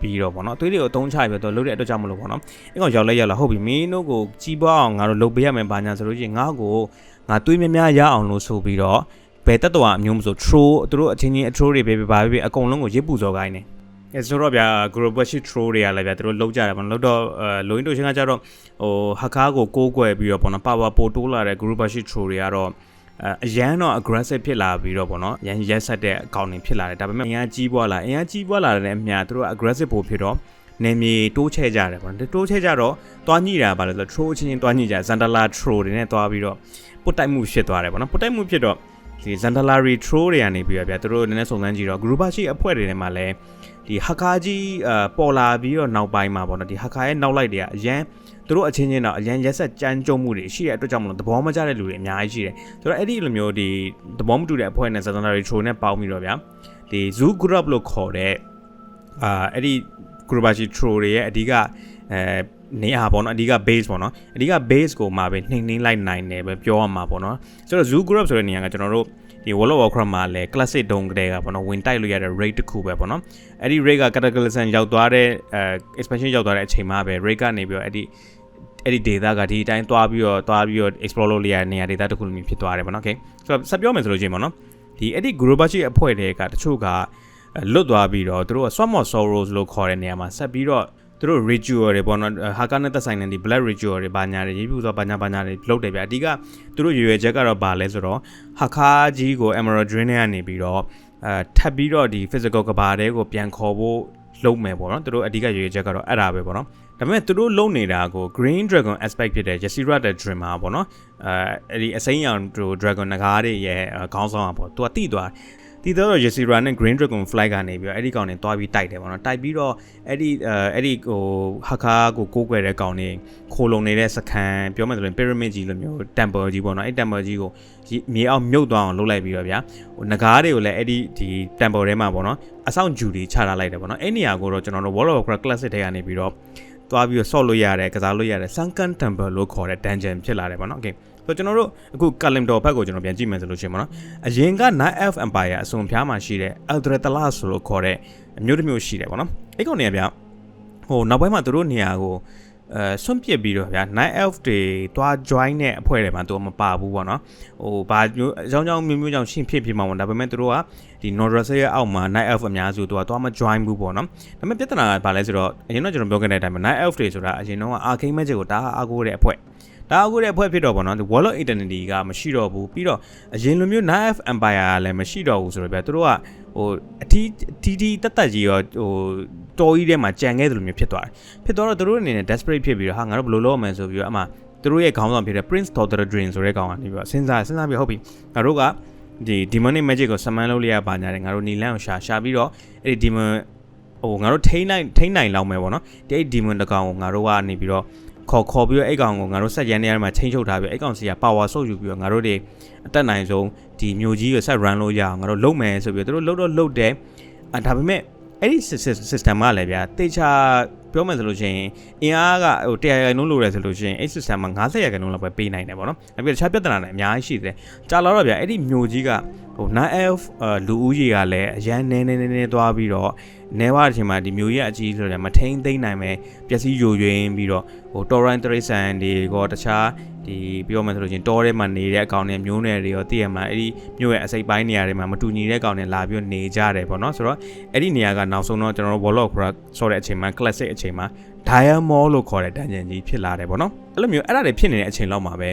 Speaker 1: ပြီးတော့ပေါ့နော်သွေးတွေကိုအတုံးချပြီးတော့လုပ်တဲ့အတွက်ကြောင့်မလို့ပေါ့နော်အဲ့ကောင်ရောက်လဲရောက်လာဟုတ်ပြီမင်းတို့ကိုကြီးပွားအောင်ငါတို့လုပ်ပေးရမယ်ဘာညာဆိုလို့ရှိရင်ငါ့ကိုငါသွေးများများရအောင်လို့ဆိုပြီးတော့ဘယ်တက်တော်အမျိုးမဆို troll သူတို့အချင်းချင်းအ troll တွေပဲပဲပါပဲအကုန်လုံးကိုရစ်ပူစော်ကိုင်းနေအဲဆိုတော့ဗျာ group worship troll တွေကလည်းဗျာသူတို့လောက်ကြတယ်ပေါ့နော်လောက်တော့အဲလိုင်းတို့ချင်းကကြတော့ ဟိုဟကားကိုကိုးကွယ်ပြီးတော့ပေါ့နော် power ပိုတိုးလာတဲ့ group worship troll တွေကတော့အရန်တော့ aggressive ဖြစ်လာပြီးတော့ပေါ့နော်ရန်ရက်ဆက်တဲ့အကောင့်တွေဖြစ်လာတယ်ဒါပေမဲ့အရန်ကြီးပွားလာအရန်ကြီးပွားလာတဲ့အမြသူတို့ aggressive ပိုဖြစ်တော့နေမြေတိုးချဲကြတယ်ပေါ့နော်တိုးချဲကြတော့တွားညိတာပါလဲဆို troll ချင်းချင်းတွားညိကြဇန်ဒလာ troll တွေနဲ့တွားပြီးတော့ပုတ်တိုက်မှုဖြစ်သွားတယ်ပေါ့နော်ပုတ်တိုက်မှုဖြစ်တော့ဒီဇန်ဒလာရီထရိုးတွေကနေပြီးတော့ဗျာသူတို့နည်းနည်းစုံစမ်းကြည့်တော့ group ရှိအဖွဲ့တွေထဲမှာလည်းဒီဟကာကြီးအပေါ်လာပြီးတော့နောက်ပိုင်းမှာပေါ့နော်ဒီဟကာရဲ့နောက်လိုက်တွေကအရန် သူတို့အချင်းချင်းတော့အရန်ရက်ဆက်ကြမ်းကြုံမှုတွေရှိတဲ့အတွက်ကြောင့်မလို့သဘောမကျတဲ့လူတွေအများကြီးရှိတယ်ဆိုတော့အဲ့ဒီလိုမျိုးဒီသဘောမတူတဲ့အဖွဲ့နဲ့ဇန်ဒလာရီထရိုးနဲ့ပေါင်းပြီးတော့ဗျာဒီ zoo group လို့ခေါ်တဲ့အာအဲ့ဒီ group ရှိ troll တွေရဲ့အဓိကအဲနေရာပေါ့နော်အဓိက base ပေါ့နော်အဓိက base ကိုမှပဲနှိမ့်နှိမ့်လိုက်နိုင်တယ်ပဲပြောရမှာပေါ့နော်ဆိုတော့ zoo group ဆိုတဲ့နေရာကကျွန်တော်တို့ ဒီ World of Warcraft မှာလည်း classic တုံးကလေးကပေါ့နော်ဝင်တိုက်လို့ရတဲ့ raid တစ်ခုပဲပေါ့နော်အဲ့ဒီ raid က cataclysm ရောက်သွားတဲ့အဲ expansion ရောက်သွားတဲ့အချိန်မှာပဲ raid ကနေပြီးတော့အဲ့ဒီအဲ့ဒီ data ကဒီအတိုင်းသွားပြီးတော့သွားပြီးတော့ explore လုပ်လို့ရတဲ့နေရာ data တစ်ခုလိုမျိုးဖြစ်သွားတယ်ပေါ့နော် okay ဆိုတော့ဆက်ပြောမယ်ဆိုလို့ရှိရင်ပေါ့နော်ဒီအဲ့ဒီ group ရှိအဖွဲ့တွေကတချို့ကလွတ်သွားပြီးတော့သူတို့က Swamp of Sorrows လို့ခေါ်တဲ့နေရာမှာဆက်ပြီးတော့ သူတို့ ritual တွေပေါ့နော်ဟာကနဲ့သက်ဆိုင်တဲ့ဒီ black ritual တွေဘာညာတွေရေးပြဆိုဘာညာဘာညာတွေလုပ်တယ်ဗျအဓိကသူတို့ရွယ်ရွယ်ချက်ကတော့ဘာလဲဆိုတော့ဟာခါကြီးကို emerald drain နဲ့ကနေပြီးတော့အဲထပ်ပြီးတော့ဒီ physical ကဘာတဲကိုပြန်ခေါ်ဖို့လုပ်မယ်ပေါ့နော်သူတို့အဓိကရွယ်ရွယ်ချက်ကတော့အဲ့ဒါပဲပေါ့နော်ဒါပေမဲ့သူတို့လုံနေတာကို green dragon aspect ဖြစ်တဲ့ Yasira the dreamer ပေါ့နော်အဲအဲ့ဒီအစိမ်းရောင် dragon ငကားတွေရဲ့ခေါင်းဆောင်อ่ะပေါ့သူကတိသွား တည်တော့ Yesira နဲ့ Green Dragon Fly ကနေပြီးတော့အဲ့ဒီကောင်တွေတွားပြီးတိုက်တယ်ပေါ့နော်တိုက်ပြီးတော့အဲ့ဒီအဲ့ဒီဟိုဟာခါကိုကိုးကွယ်တဲ့ကောင်တွေခိုလုံနေတဲ့စခန်းပြောမယ်ဆိုရင် pyramid ကြီးလိုမျိုး temple ကြီးပေါ့နော်အဲ့ temple ကြီးကိုမြေအောင်မြုပ်သွားအောင်လုပ်လိုက်ပြီးတော့ဗျာဟိုငကားတွေကိုလည်းအဲ့ဒီဒီ temple ထဲမှာပေါ့နော်အဆောင်ဂျူတွေချထားလိုက်တယ်ပေါ့နော်အဲ့နေရာကိုတော့ကျွန်တော်တို့ World of Warcraft Classic ထဲကနေပြီးတော့သွားပြီးတော့ဆော့လို့ရတယ်ကစားလို့ရတယ် Sunken Temple လို့ခေါ်တဲ့ dungeon ဖြစ်လာတယ်ပေါ့နော် okay ဆိုတော့ကျွန်တော်တို့အခု Kalimdor ဘက်ကိုကျွန်တော်ပြန်ကြည့်မယ်ဆိုလို့ရှိရင်ပေါ့နော်အရင်က Night Elf Empire အစွန်ဖျားမှာရှိတဲ့ Eldretala ဆိုလို့ခေါ်တဲ့အမျိုးတစ်မျိုးရှိတယ်ပေါ့နော်အဲ့ကောင်နေရာဗျဟိုနောက်ပိုင်းမှာသူတို့နေရာကိုအဲဆွန့်ပစ်ပြီးတော့ဗျာ night elf တွေတွား join တဲ့အဖွဲ့တွေမှာသူကမပါဘူးပေါ့နော်ဟိုဘာမျိုးအကြောင်းကြောင့်မျိုးမျိုးကြောင့်ရှင်းဖြစ်ဖြစ်မှာပေါ့ဒါပေမဲ့သူတို့ကဒီ Nodrus ရဲ့အောက်မှာ night elf အများစုသူကတွားမ join ဘူးပေါ့နော်ဒါပေမဲ့ပြဿနာကဘာလဲဆိုတော့အရင်တော့ကျွန်တော်ပြောခဲ့တဲ့အတိုင်းပဲ night elf တွေဆိုတာအရင်တော့ arcane magic ကိုတအားအားကိုးတဲ့အဖွဲ့ ဒါအခုတဲ့အဖွဲ့ဖြစ်တော့ဗောနော်ဒီ Wall of Eternity ကမရှိတော့ဘူးပြီးတော့အရင်လိုမျိုး Knife Empire ကလည်းမရှိတော့ဘူးဆိုတော့ဗျာသူတို့ကဟိုအတီးတီတီတက်တက်ကြီးရောဟိုတော်ကြီးထဲမှာကြံခဲ့တယ်လို့မျိုးဖြစ်သွားတယ်ဖြစ်တော့သူတို့အနေနဲ့ desperate ဖြစ်ပြီးတော့ဟာငါတို့ဘယ်လိုလုပ်ရမလဲဆိုပြီးတော့အမှသူတို့ရဲ့ခေါင်းဆောင်ဖြစ်တဲ့ Prince Daughter Drain ဆိုတဲ့ကောင်ကနေပြီးတော့စဉ်းစားစဉ်းစားပြီးဟုတ်ပြီငါတို့ကဒီ demonic magic ကို summon လုပ်လိုက်ရပါညာတယ်ငါတို့နီလန်ကိုရှာရှာပြီးတော့အဲ့ဒီ demon ဟိုငါတို့ထိန်းနိုင်ထိန်းနိုင်လောက်မယ်ပေါ့နော်ဒီအဲ့ demon တကောင်ကိုငါတို့ကနေပြီးတော့ ခေါ်ခေါ်ပြီးတော့အဲ့ကောင်ကိုငါတို့ဆက်ရန်နေရာမှာချိန်ချုပ်ထားပြီးအဲ့ကောင်စီက power ဆုပ်ယူပြီးတော့ငါတို့တွေအတက်နိုင်ဆုံးဒီမျိုးကြီးကိုဆက် run လို့ရအောင်ငါတို့လုပ်မယ်ဆိုပြီးတော့သူတို့လုပ်တော့လုပ်တယ်အဒါပေမဲ့အဲ့ဒီ system ကလည်းဗျာတေချာပြောမယ်ဆိုလို့ရှိရင်အင်အားကဟို100ရာခိုင်နှုန်းလိုတယ်ဆိုလို့ရှိရင်အဲ့ system မှာ90ရာခိုင်နှုန်းလောက်ပဲပေးနိုင်တယ်ပေါ့နော်။နောက်ပြီးတခြားပြဿနာလည်းအများကြီးရှိတယ်။ကြာလာတော့ဗျာအဲ့ဒီမျိုးကြီးကဟို 9F လူဦးရေကလည်းအရန်နေနေနေနေသွားပြီးတော့ နေဝအချိန်မှာဒီမျိုးကြီးအကြီးဆိုတော့မထိန်သိမ့်နိုင်မယ်ပျက်စီးယိုယွင်းပြီးတော့ဟို torrent tracer တွေကတခြားဒီပြောမယ်ဆိုလို့ချင်းတောထဲမှာနေတဲ့အကောင်တွေမျိုးနယ်တွေရောတည်ရမှာအဲ့ဒီမျိုးရဲ့အစိပ်ပိုင်းနေရာတွေမှာမတူညီတဲ့ကောင်တွေလာပြီးနေကြတယ်ပေါ့နော်ဆိုတော့အဲ့ဒီနေရာကနောက်ဆုံးတော့ကျွန်တော်တို့ Wall of Crack ဆိုတဲ့အချိန်မှာ classic အချိန်မှာ Diamond လို့ခေါ်တဲ့ dungeon ကြီးဖြစ်လာတယ်ပေါ့နော်အဲ့လိုမျိုးအဲ့ဒါတွေဖြစ်နေတဲ့အချိန်လောက်မှာပဲ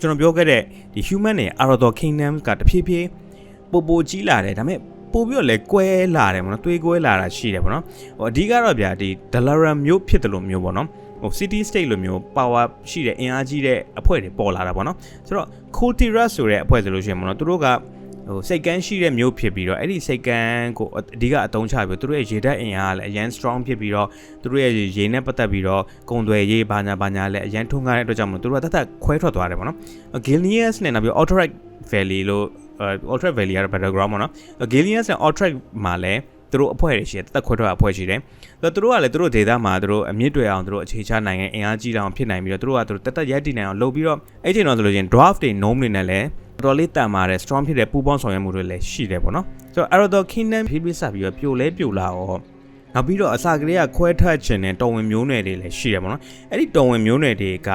Speaker 1: ကျွန်တော်ပြောခဲ့တဲ့ဒီ human နဲ့ Arathor Kingdom ကတဖြည်းဖြည်းပိုပိုကြီးလာတယ်ဒါပေမဲ့ ပို့ပြီးတော့လဲကွဲလာတယ်ပေါ့နော်တွေးကွဲလာတာရှိတယ်ပေါ့နော်ဟိုအဓိကတော့ဗျာဒီ Dalaran မျိုးဖြစ်တယ်လို့မျိုးပေါ့နော်ဟို city state လိုမျိုး power ရှိတဲ့အင်အားကြီးတဲ့အဖွဲ့တွေပေါ်လာတာပေါ့နော်ဆိုတော့ Kultiras ဆိုတဲ့အဖွဲ့ဆိုလို့ရှိရင်ပေါ့နော်သူတို့ကဟိုစိတ်ကန်းရှိတဲ့မျိုးဖြစ်ပြီးတော့အဲ့ဒီစိတ်ကန်းကိုအဓိကအသုံးချပြီးသူတို့ရဲ့ရေဓာတ်အင်အားကလည်းအရန် strong ဖြစ်ပြီးတော့သူတို့ရဲ့ရေနဲ့ပတ်သက်ပြီးတော့ကုံသွယ်ရေးဘာညာဘာညာလည်းအရန်ထုံးကားတဲ့အတွက်ကြောင့်မလို့သူတို့ကတတ်တတ်ခွဲထွက်သွားတယ်ပေါ့နော် Gilneas နဲ့နောက်ပြီး Outright Valley လို့ Outright Valley ကတော့ battleground ပေါ့နော် Gilneas နဲ့ Outright မှာလည်းသူတို့အဖွဲ့တွေရှိတယ်တက်ခွဲထွက်အဖွဲ့ရှိတယ်။ဆိုတော့သူတို့ကလည်းသူတို့ဒေသမှာသူတို့အမြင့်တွေအောင်သူတို့အခြေချနိုင်တဲ့အင်အားကြီးတောင်ဖြစ်နိုင်ပြီးတော့သူတို့ကသူတို့တက်တက်ရက်တည်နိုင်အောင်လုပ်ပြီးတော့အဲ့ချိန်တော့ဆိုလို့ချင်း draft တွေ gnome တွေနဲ့လည်းတော်တော်လေးတန်မာတဲ့ strong ဖြစ်တဲ့ပူပေါင်းဆောင်ရွက်မှုတွေလည်းရှိတယ်ပေါ့နော်။ဆိုတော့ Arathor Kingdom ဖြည်းဖြည်းဆက်ပြီးတော့ပြိုလဲပြိုလာတော့နောက်ပြီးတော့အစာကလေးကခွဲထွက်ခြင်းနဲ့တော်ဝင်မျိုးနွယ်တွေလည်းရှိတယ်ပေါ့နော်။အဲ့ဒီတော်ဝင်မျိုးနွယ်တွေက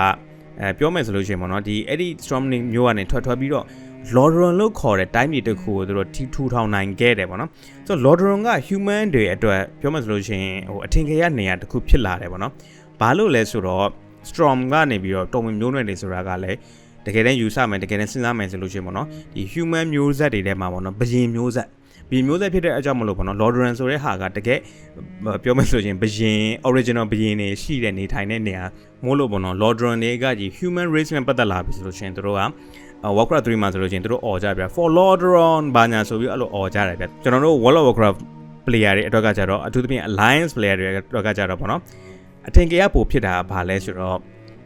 Speaker 1: အဲပြောမယ်ဆိုလို့ရှိရင်ပေါ့နော်ဒီအဲ့ဒီ storm မျိုးကနေထွက်ထွက်ပြီးတော့ Lordron လို့ခေါ်တဲ့တိုင်းပြည်တစ်ခုကိုသူတို့ထူထောင်နိုင်ခဲ့တယ်ပေါ့နော်ဆိုတော့ Lordron က human တွေအတွက်ပြောမှဆိုလို့ရှိရင်ဟိုအထင်ကြီးရနေရာတစ်ခုဖြစ်လာတယ်ပေါ့နော်ဘာလို့လဲဆိုတော့ Storm ကနေပြီးတော့တော်ဝင်မျိုးနွယ်တွေဆိုတာကလည်းတကယ်တမ်းယူဆမယ်တကယ်တမ်းစဉ်းစားမယ်ဆိုလို့ရှိရင်ပေါ့နော်ဒီ human မျိုးဆက်တွေထဲမှာပေါ့နော်ဘယင်မျိုးဆက်ဘီမျိုးဆက်ဖြစ်တဲ့အကြောင်းမလို့ပေါ့နော် Lordran ဆိုတဲ့ဟာကတကယ်ပြောမယ်ဆိုရင်ဘယင် original ဘယင်တွေရှိတဲ့နေထိုင်တဲ့နေရာမို့လို့ပေါ့နော် Lordran တွေကကြီး human race နဲ့ပတ်သက်လာပြီဆိုလို့ရှိရင်တို့က Warcraft 3မှာဆိုလို့ချင်းတို့အော်ကြဗျာ For Lordron ဘာညာဆိုပြီးအဲ့လိုအော်ကြတယ်ဗျကျွန်တော်တို့ World of Warcraft player တွေအတွက်ကကြတော့အထူးသဖြင့် Alliance player တွေအတွက်ကကြတော့ပေါ့နော်အထင်ကြီးပိုဖြစ်တာဘာလဲဆိုတော့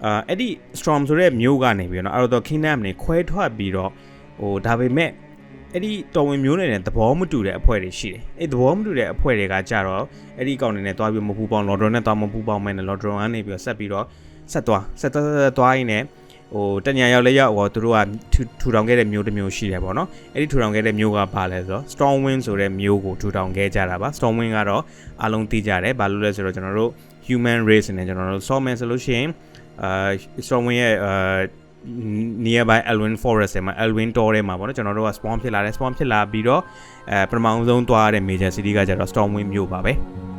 Speaker 1: အာအဲ့ဒီ Storm ဆိုတဲ့မျိုးကနေပြီးတော့ Arathor Kingdom နေခွဲထွက်ပြီးတော့ဟိုဒါပေမဲ့အဲ့ဒီတော်ဝင်မျိုးနဲ့သဘောမတူတဲ့အဖွဲ့တွေရှိတယ်။အဲ့သဘောမတူတဲ့အဖွဲ့တွေကကြတော့အဲ့ဒီကောင်တွေနဲ့တွားပြီးမပူပေါင်း Lordron နဲ့တွားမပူပေါင်းမဲနဲ့ Lordron ကနေပြီးတော့ဆက်ပြီးတော့ဆက်သွားဆက်သွားဆက်သွားရင်းနဲ့ ဟိုတညာရောက်လဲရောက်ဟောသူတို့ကထူထောင်ခဲ့တဲ့မျိုးတစ်မျိုးရှိတယ်ပေါ့နော်အဲ့ဒီထူထောင်ခဲ့တဲ့မျိုးကဘာလဲဆိုတော့ Stormwind ဆိုတဲ့မျိုးကိုထူထောင်ခဲ့ကြတာပါ Stormwind ကတော့အလုံးသိကြတယ်ဘာလို့လဲဆိုတော့ကျွန်တော်တို့ human race နဲ့ကျွန်တော်တို့ Stormwind ဆိုလို့ရှိရင်အာ Stormwind ရဲ့အာ nearby Elwyn Forest မှာ Elwyn တောထဲမှာပေါ့နော်ကျွန်တော်တို့က spawn ဖြစ်လာတယ် spawn ဖြစ်လာပြီးတော့အဲပထမဆုံးသွားတဲ့ major city ကကျတော့ Stormwind မြို့ပါပဲ။